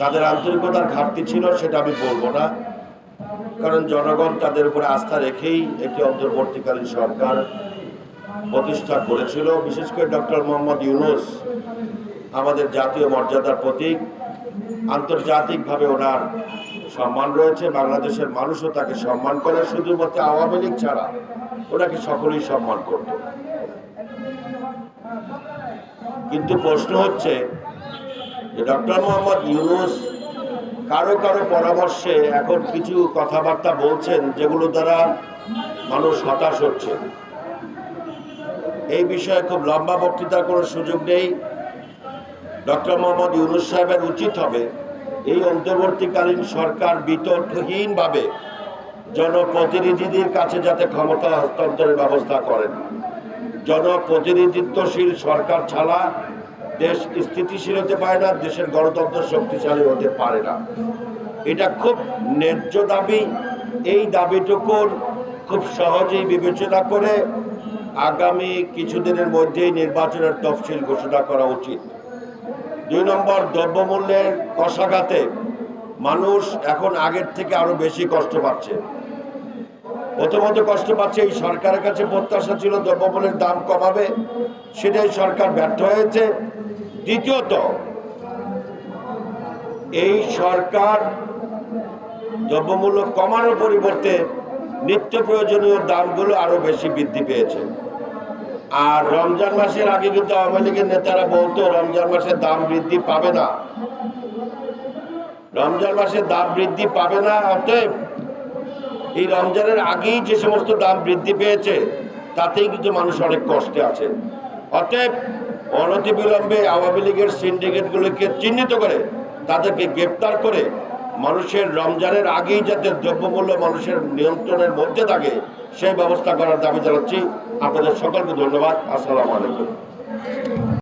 তাদের আন্তরিকতার ঘাটতি ছিল, সেটা আমি বলব না। কারণ জনগণ তাদের উপরে আস্থা রেখেই একটি অন্তর্বর্তীকালীন সরকার প্রতিষ্ঠা করেছিল। বিশেষ করে ডক্টর মোহাম্মদ ইউনুস, আমাদের জাতীয় মর্যাদার প্রতীক। আন্তর্জাতিকভাবে ওনার সম্মান রয়েছে, বাংলাদেশের মানুষও তাকে সম্মান করে। শুধুমাত্র আওয়ামী লীগ ছাড়া ওনাকে সকলেই সম্মান করত। কিন্তু প্রশ্ন হচ্ছে যে ডক্টর মোহাম্মদ ইউনুস কারও কারও পরামর্শে এখন কিছু কথাবার্তা বলছেন যেগুলো দ্বারা মানুষ হতাশ হচ্ছে। এই বিষয়ে খুব লম্বা বক্তৃতার কোনো সুযোগ নেই। ডক্টর মোহাম্মদ ইউনুস সাহেবের উচিত হবে এই অন্তর্বর্তীকালীন সরকার বিতর্কহীনভাবে জনপ্রতিনিধিদের কাছে যাতে ক্ষমতা হস্তান্তরের ব্যবস্থা করেন। জনপ্রতিনিধিত্বশীল সরকার ছাড়া দেশ স্থিতিশীল হতে পারে না, দেশের গণতন্ত্র শক্তিশালী হতে পারে না। এটা খুব ন্যায্য দাবি। এই দাবিটুকুর খুব সহজেই বিবেচনা করে আগামী কিছুদিনের মধ্যেই নির্বাচনের তফসিল ঘোষণা করা উচিত। দুই নম্বর, দ্রব্যমূল্যের কষাঘাতে মানুষ এখন আগের থেকে আরও বেশি কষ্ট পাচ্ছে। প্রথমত কষ্ট পাচ্ছে, এই সরকারের কাছে প্রত্যাশা ছিল দ্রব্যমূল্যের দাম কমাবে, সেটাই সরকার ব্যর্থ হয়েছে। দ্বিতীয়ত, এই সরকার দ্রব্যমূল্য কমানোর পরিবর্তে নিত্য প্রয়োজনীয় দামগুলো আরও বেশি বৃদ্ধি পেয়েছে। আর রমজান মাসের আগে কিন্তু আওয়ামী লীগের নেতারা বলতো, রমজান মাসের দাম বৃদ্ধি পাবে না। রমজান মাসের দাম বৃদ্ধি পাবে না, অতএব এই রমজানের আগেই যে সমস্ত দাম বৃদ্ধি পেয়েছে, তাতেই কিন্তু মানুষ অনেক কষ্টে আছে। অতএব অনতিবিলম্বে আওয়ামী লীগের সিন্ডিকেটগুলোকে চিহ্নিত করে, তাদেরকে গ্রেপ্তার করে মানুষের রমজানের আগেই যাতে দ্রব্যমূল্য মানুষের নিয়ন্ত্রণের মধ্যে থাকে, সেই ব্যবস্থা করার দাবি জানাচ্ছি। আপনাদের সকলকে ধন্যবাদ। আসসালামু আলাইকুম।